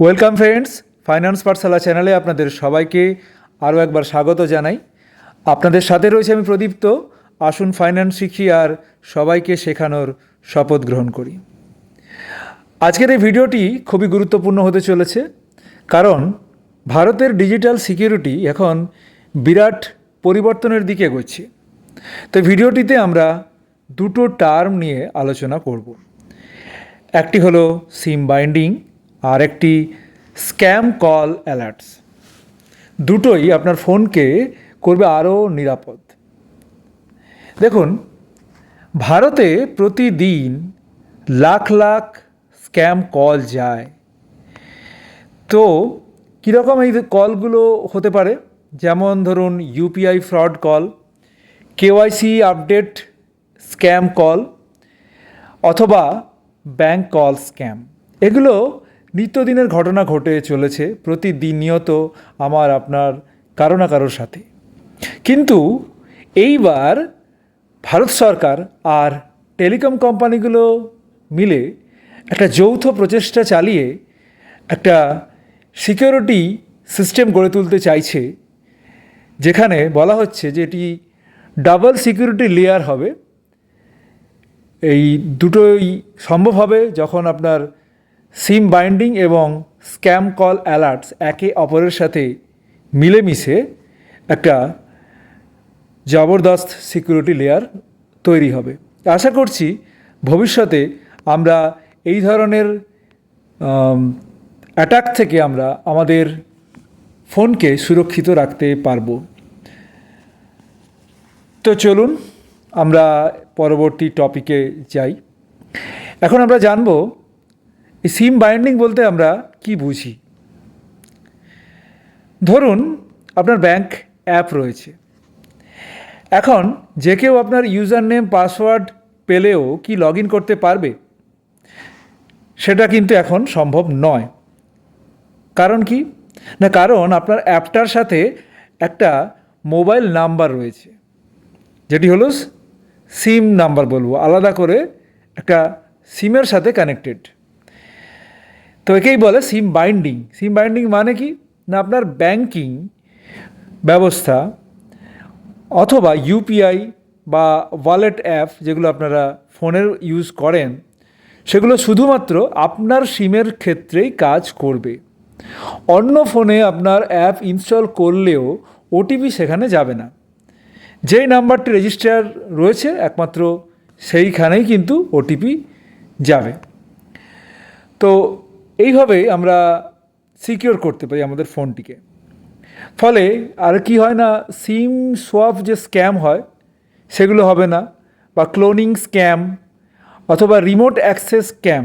Welcome friends finance পাঠশালা চ্যানেলে আপনাদের সবাইকে আরও একবার স্বাগত জানাই। আপনাদের সাথে রয়েছে আমি প্রদীপ্ত আসুন ফাইন্যান্স শিখি আর সবাইকে শেখানোর শপথ গ্রহণ করি। আজকের এই ভিডিওটি খুবই গুরুত্বপূর্ণ হতে চলেছে। কারণ ভারতের ডিজিটাল সিকিউরিটি এখন বিরাট পরিবর্তনের দিকে এগোচ্ছে। তো ভিডিওটিতে আমরা দুটো টার্ম নিয়ে আলোচনা করব। একটি হলো সিম বাইন্ডিং আর একটি স্ক্যাম কল অ্যালার্টস। দুটোই আপনার ফোনকে করবে আরও নিরাপদ। দেখুন, ভারতে প্রতিদিন লাখ লাখ স্ক্যাম কল যায়। তো কীরকম এই কলগুলো হতে পারে? যেমন ধরুন UPI fraud call KYC update scam call, অথবা ব্যাংক কল স্ক্যাম। এগুলো নিত্যদিনের ঘটনা ঘটে চলেছে প্রতিদিন নিয়ত আমার, আপনার কারও না কারোর সাথে। কিন্তু এইবার ভারত সরকার আর টেলিকম কোম্পানিগুলো মিলে একটা যৌথ প্রচেষ্টা চালিয়ে একটা সিকিউরিটি সিস্টেম গড়ে তুলতে চাইছে, যেখানে বলা হচ্ছে যে এটি ডাবল সিকিউরিটি লেয়ার হবে। এই দুটোই সম্ভব হবে যখন আপনার সিম বাইন্ডিং এবং স্ক্যাম কল অ্যালার্টস একে অপরের সাথে মিলেমিশে একটা জবরদস্ত সিকিউরিটি লেয়ার তৈরি হবে। আশা করছি ভবিষ্যতে আমরা এই ধরনের অ্যাটাক থেকে আমরা আমাদের ফোনকে সুরক্ষিত রাখতে পারব। তো চলুন, আমরা পরবর্তী টপিকে যাই। এখন আমরা জানব এই সিম বাইন্ডিং বলতে আমরা কি বুঝি? ধরুন আপনার ব্যাংক অ্যাপ রয়েছে। এখন যে কেউ আপনার ইউজার নেম পাসওয়ার্ড পেলেও কি লগ ইন করতে পারবে? সেটা কিন্তু এখন সম্ভব নয়। কারণ কি? না, কারণ আপনার অ্যাপটার সাথে একটা মোবাইল নাম্বার রয়েছে। যেটি হলো সিম নাম্বার বলব। আলাদা করে একটা সিমের সাথে কানেক্টেড তো একেই বলে সিম বাইন্ডিং। সিম বাইন্ডিং মানে কি? না, আপনার ব্যাংকিং ব্যবস্থা অথবা ইউপিআই বা ওয়ালেট অ্যাপ যেগুলো আপনারা ফোনের ইউজ করেন, সেগুলো শুধুমাত্র আপনার সিমের ক্ষেত্রেই কাজ করবে। অন্য ফোনে আপনার অ্যাপ ইনস্টল করলেও ওটিপি সেখানে যাবে না। যেই নাম্বারটি রেজিস্টার রয়েছে, একমাত্র সেইখানেই কিন্তু ওটিপি যাবে। তো এইভাবেই আমরা সিকিওর করতে পারি আমাদের ফোনটিকে। ফলে আর কি হয় না সিম সোয়াপ যে স্ক্যাম হয়, সেগুলো হবে না, বা ক্লোনিং স্ক্যাম অথবা রিমোট অ্যাক্সেস স্ক্যাম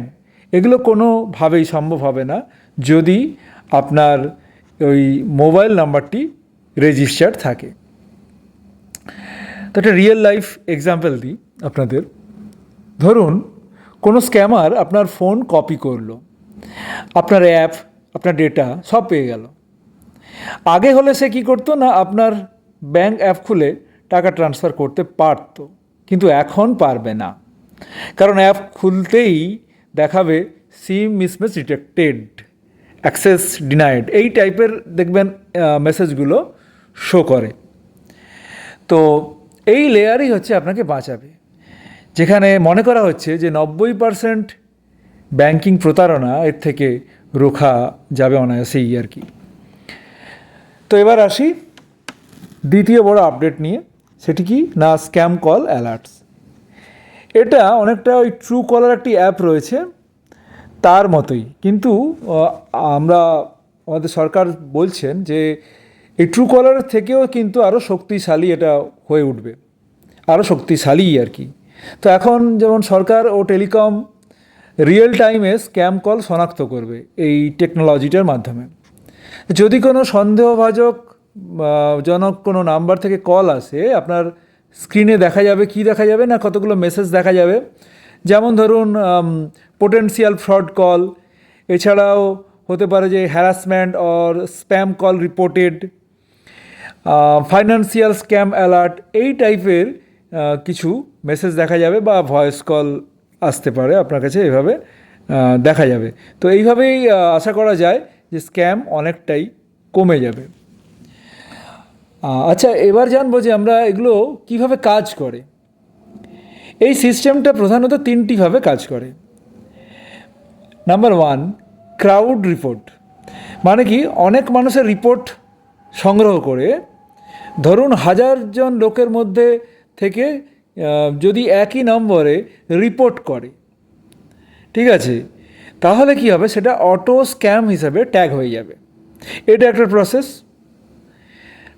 এগুলো কোনোভাবেই সম্ভব হবে না যদি আপনার ওই মোবাইল নাম্বারটি রেজিস্টার্ড থাকে। তো একটা রিয়েল লাইফ এক্সাম্পল দিই আপনাদের। ধরুন, কোনো স্ক্যামার আপনার ফোন কপি করল। আপনার অ্যাপ আপনার ডেটা সব পেয়ে গেল। আগে হলে সে কী করতো না, আপনার ব্যাংক অ্যাপ খুলে টাকা ট্রান্সফার করতে পারতো, কিন্তু এখন পারবে না। কারণ অ্যাপ খুলতেই দেখাবে SIM mismatch detected access denied এই টাইপের দেখবেন মেসেজগুলো শো করে। তো এই লেয়ারই হচ্ছে আপনাকে বাঁচাবে। যেখানে মনে করা হচ্ছে যে নব্বই পারসেন্ট ব্যাংকিং প্রতারণা, এর থেকে রোখা যাবে অনায়াসেই আর কি। তো এবার আসি দ্বিতীয় বড় আপডেট নিয়ে, সেটি কি? না স্ক্যাম কল অ্যালার্টস এটা অনেকটা ওই ট্রু কলার একটি অ্যাপ রয়েছে, তার মতোই। কিন্তু আমরা, আমাদের সরকার বলছেন যে, এই ট্রু কলার থেকেও কিন্তু আরও শক্তিশালী এটা হয়ে উঠবে। আরও শক্তিশালী আর কি। তো এখন যেমন সরকার ও টেলিকম রিয়েল টাইমে স্ক্যাম কল শনাক্ত করবে এই টেকনোলজিটার মাধ্যমে। যদি কোনো সন্দেহভাজক জনক কোনো নাম্বার থেকে কল আসে, আপনার স্ক্রিনে দেখা যাবে, কি দেখা যাবে না, কতগুলো মেসেজ দেখা যাবে। যেমন ধরুন পোটেন্সিয়াল ফ্রড কল এছাড়াও হতে পারে যে harassment or spam call reported financial scam alert এই টাইপের কিছু মেসেজ দেখা যাবে বা ভয়েস কল আসতে পারে, আপনার কাছে এভাবে দেখা যাবে। তো এইভাবেই আশা করা যায় যে স্ক্যাম অনেকটাই কমে যাবে। আচ্ছা এবার জানব যে আমরা এগুলো কীভাবে কাজ করে। এই সিস্টেমটা প্রধানত তিনটিভাবে কাজ করে। Number one, crowd report. মানে কি, অনেক মানুষের রিপোর্ট সংগ্রহ করে, ধরুন হাজারজন লোকের মধ্যে থেকে যদি একই নম্বরে রিপোর্ট করে, ঠিক আছে? তাহলে কি হবে? সেটা অটো স্ক্যাম হিসাবে ট্যাগ হয়ে যাবে। এটা একটা process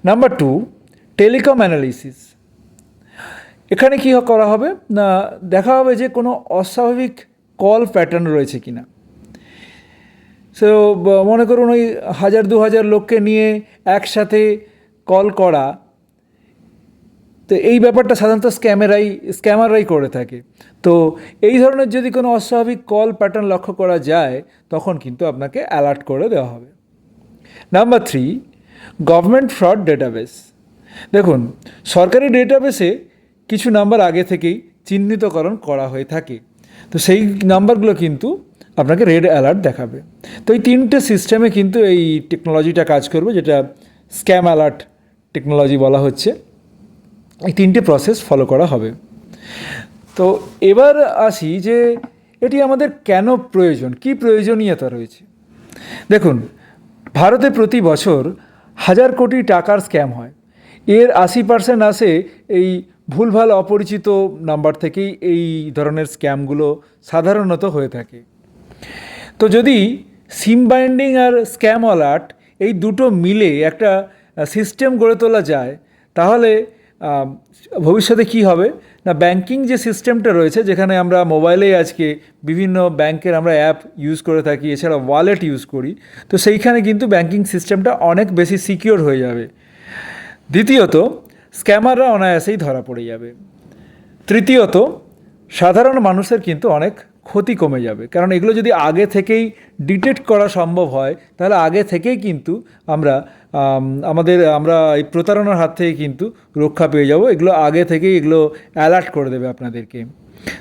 number two telecom analysis এখানে কী করা হবে? না, দেখা হবে যে কোনো অস্বাভাবিক কল প্যাটার্ন রয়েছে কি না সো মনে করুন ওই হাজার দু হাজার লোককে নিয়ে একসাথে কল করা তো এই ব্যাপারটা সাধারণত স্ক্যামেরাই, স্ক্যামাররাই করে থাকে। তো এই ধরনের যদি কোনো অস্বাভাবিক কল প্যাটার্ন লক্ষ্য করা যায়, তখন কিন্তু আপনাকে অ্যালার্ট করে দেওয়া হবে। Number three government fraud database দেখুন, সরকারি ডেটাবেসে কিছু নাম্বার আগে থেকেই চিহ্নিতকরণ করা হয়ে থাকে। তো সেই নাম্বারগুলো কিন্তু আপনাকে রেড অ্যালার্ট দেখাবে। তো এই তিনটে সিস্টেমে কিন্তু এই টেকনোলজিটা কাজ করবে, যেটা স্ক্যাম অ্যালার্ট টেকনোলজি বলা হচ্ছে। এই তিনটে প্রসেস ফলো করা হবে। তো এবার আসি যে এটি আমাদের কেন প্রয়োজন? কি প্রয়োজনীয়তা রয়েছে? দেখুন, ভারতে প্রতি বছর হাজার কোটি টাকার স্ক্যাম হয়। এর আশি পার্সেন্ট আসে এই ভুলভাল অপরিচিত নাম্বার থেকেই এই ধরনের স্ক্যামগুলো সাধারণত হয়ে থাকে। তো যদি সিম বাইন্ডিং আর স্ক্যাম অ্যালার্ট এই দুটো মিলে একটা সিস্টেম গড়ে তোলা যায়, তাহলে ভবিষ্যতে কি হবে? না ব্যাংকিং যে সিস্টেমটা রয়েছে, যেখানে আমরা মোবাইলেই আজকে বিভিন্ন ব্যাংকের আমরা অ্যাপ ইউজ করে থাকি, এছাড়া ওয়ালেট ইউজ করি, তো সেইখানে কিন্তু ব্যাংকিং সিস্টেমটা অনেক বেশি সিকিওর হয়ে যাবে। দ্বিতীয়ত স্ক্যামাররা অনায়াসেই ধরা পড়ে যাবে। তৃতীয়ত, সাধারণ মানুষের কিন্তু অনেক ক্ষতি কমে যাবে। কারণ এগুলো যদি আগে থেকেই ডিটেক্ট করা সম্ভব হয়, তাহলে আগে থেকেই কিন্তু আমরা আমাদের, আমরা এই প্রতারণার হাত থেকে কিন্তু রক্ষা পেয়ে যাব। এগুলো আগে থেকেই এগুলো অ্যালার্ট করে দেবে আপনাদেরকে।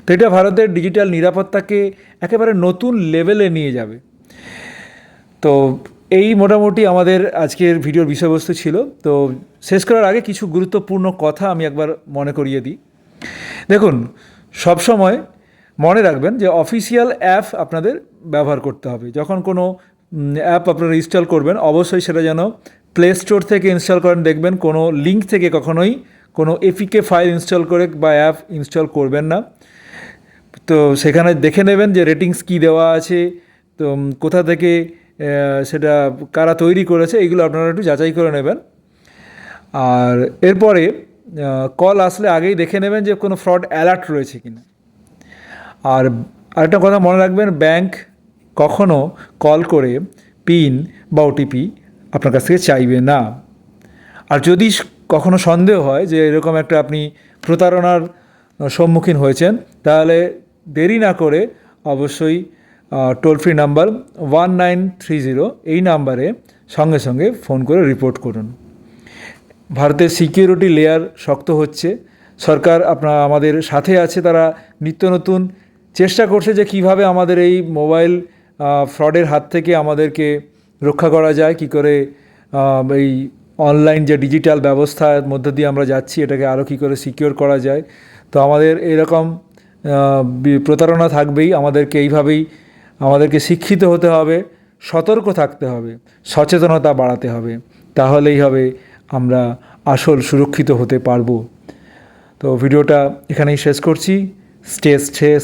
তো এটা ভারতের ডিজিটাল নিরাপত্তাকে একেবারে নতুন লেভেলে নিয়ে যাবে। তো এই মোটামুটি আমাদের আজকের ভিডিওর বিষয়বস্তু ছিল। তো শেষ করার আগে কিছু গুরুত্বপূর্ণ কথা আমি একবার মনে করিয়ে দিই। দেখুন, সবসময় মনে রাখবেন যে অফিসিয়াল অ্যাপ আপনাদের ব্যবহার করতে হবে। যখন কোনো অ্যাপ আপনারা ইনস্টল করবেন, অবশ্যই সেটা যেন প্লে স্টোর থেকে ইনস্টল করেন। দেখবেন কোনো লিঙ্ক থেকে কখনোই কোনো এপিকে ফাইল ইনস্টল করে বা অ্যাপ ইনস্টল করবেন না। তো সেখানে দেখে নেবেন যে রেটিংস কী দেওয়া আছে, তো কোথা থেকে সেটা কারা তৈরি করেছে, এগুলো আপনারা একটু যাচাই করে নেবেন। আর এরপরে কল আসলে আগেই দেখে নেবেন যে কোনো ফ্রড অ্যালার্ট রয়েছে কিনা। আর আরেকটা কথা মনে রাখবেন ব্যাংক কখনো কল করে পিন বা ওটিপি আপনার কাছ থেকে চাইবে না। আর যদি কখনো সন্দেহ হয় যে এরকম একটা আপনি প্রতারণার সম্মুখীন হয়েছেন, তাহলে দেরি না করে অবশ্যই toll free number one nine three zero এই নাম্বারে সঙ্গে সঙ্গে ফোন করে রিপোর্ট করুন। ভারতের সিকিউরিটি লেয়ার শক্ত হচ্ছে। সরকার আপনার, আমাদের সাথে আছে, তারা নিত্য নতুন চেষ্টা করছে যে কীভাবে আমাদের এই মোবাইল ফ্রডের হাত থেকে আমাদেরকে রক্ষা করা যায়, কি করে এই অনলাইন যে ডিজিটাল ব্যবস্থার মধ্য দিয়ে আমরা যাচ্ছি, এটাকে আরও কী করে সিকিওর করা যায়। তো আমাদের এরকম প্রতারণা থাকবেই। আমাদেরকে এইভাবেই, আমাদেরকে শিক্ষিত হতে হবে, সতর্ক থাকতে হবে, সচেতনতা বাড়াতে হবে। তাহলেই হবে আমরা আসল সুরক্ষিত হতে পারব। তো ভিডিওটা এখানেই শেষ করছি। Stay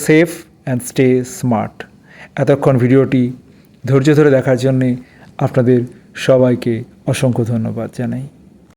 safe and stay smart এতক্ষণ ভিডিওটি ধৈর্য ধরে দেখার জন্যে আপনাদের সবাইকে অসংখ্য ধন্যবাদ জানাই।